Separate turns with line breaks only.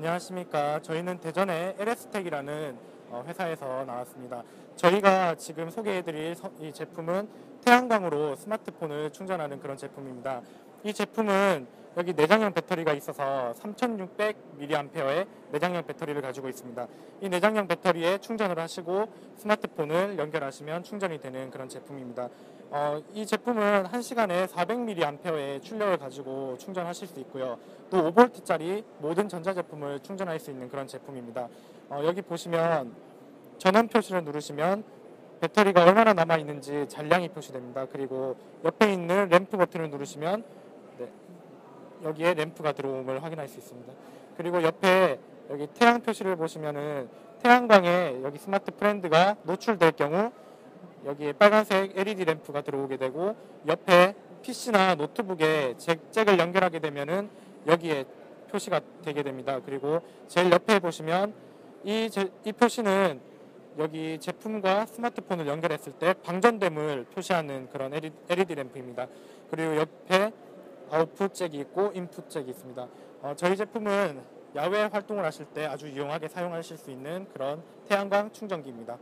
안녕하십니까. 저희는 대전의 LS텍이라는 어, 회사에서 나왔습니다. 저희가 지금 소개해드릴 서- 이 제품은 태양광으로 스마트폰을 충전하는 그런 제품입니다. 이 제품은 여기 내장형 배터리가 있어서 3600mAh의 내장형 배터리를 가지고 있습니다. 이 내장형 배터리에 충전을 하시고 스마트폰을 연결하시면 충전이 되는 그런 제품입니다. 어, 이 제품은 1시간에 400mAh의 출력을 가지고 충전하실 수 있고요. 또 5V짜리 모든 전자제품을 충전할 수 있는 그런 제품입니다. 어, 여기 보시면 전원 표시를 누르시면 배터리가 얼마나 남아 있는지 잔량이 표시됩니다. 그리고 옆에 있는 램프 버튼을 누르시면 네, 여기에 램프가 들어옴을 확인할 수 있습니다. 그리고 옆에 여기 태양 표시를 보시면은 태양광에 여기 스마트 프렌드가 노출될 경우 여기에 빨간색 LED 램프가 들어오게 되고 옆에 PC나 노트북에 잭, 잭을 연결하게 되면은 여기에 표시가 되게 됩니다. 그리고 제일 옆에 보시면 이, 제- 이 표시는 여기 제품과 스마트폰을 연결했을 때 방전됨을 표시하는 그런 LED 램프입니다. 그리고 옆에 아웃풋 잭이 있고 인풋 잭이 있습니다. 어, 저희 제품은 야외 활동을 하실 때 아주 유용하게 사용하실 수 있는 그런 태양광 충전기입니다.